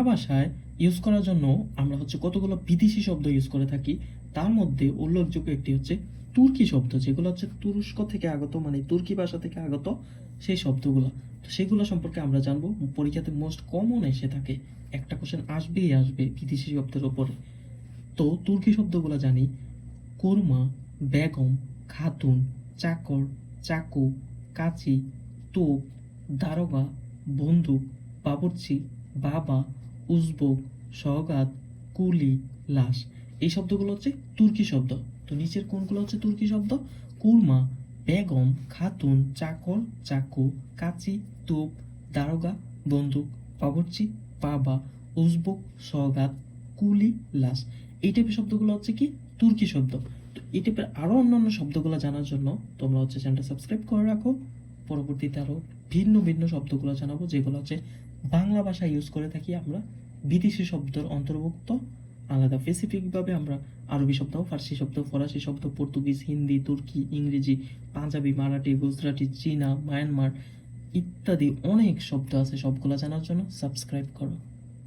বাংলা ভাষায় ইউজ করার জন্য আমরা হচ্ছে কতগুলো বিদেশি শব্দ ইউজ করে থাকি, তার মধ্যে উল্লেখযোগ্য একটি হচ্ছে তুর্কি শব্দ, যেগুলো হচ্ছে তুরস্ক থেকে আগত মানে তুর্কি ভাষা থেকে আগত সেই শব্দগুলো। সেগুলো সম্পর্কে আমরা জানব। পরীক্ষাতে মোস্ট কমন এসে থাকে। একটা কোশ্চেন আসবেই আসবে বিদেশি শব্দের ওপরে। তো তুর্কি শব্দগুলো জানি। কোরমা, বেগম, খাতুন, চাকর, চাকু, কাচি, তোপ, দারোগা, বন্দুক, বাবুর্চি, বাবা উজবক সগাত কুলি, লাশ। এই শব্দগুলো হচ্ছে তুর্কি শব্দ। তো নিচের কোনগুলো হচ্ছে তুর্কি শব্দ? কুরমা, বেগম, খাতুন, চাকর, চাকু, কাচি, তোপ, দারোগা, বন্দুক বাবুর্চি বাবা উজবক সগাত কুলি, লাশ। এই টাইপের শব্দগুলো হচ্ছে কি? তুর্কি শব্দ। তো এই টাইপের আরও অন্যান্য শব্দগুলো জানার জন্য তোমরা হচ্ছে চ্যানেলটা সাবস্ক্রাইব করে রাখো। পরবর্তীতে আরও ভিন্ন ভিন্ন শব্দগুলো জানাব, যেগুলো হচ্ছে বাংলা ভাষা ইউজ করে থাকি আমরা। বিদেশি শব্দের অন্তর্ভুক্ত, আলাদা স্পেসিফিকভাবে আমরা আরবি শব্দ, ফার্সি শব্দ, ফরাসি শব্দ, পর্তুগিজ, হিন্দি, তুর্কি, ইংরেজি, পাঞ্জাবি, মারাঠি, গুজরাটি, চীনা, মায়ানমার ইত্যাদি অনেক শব্দ আছে সবগুলো জানার জন্য সাবস্ক্রাইব করো।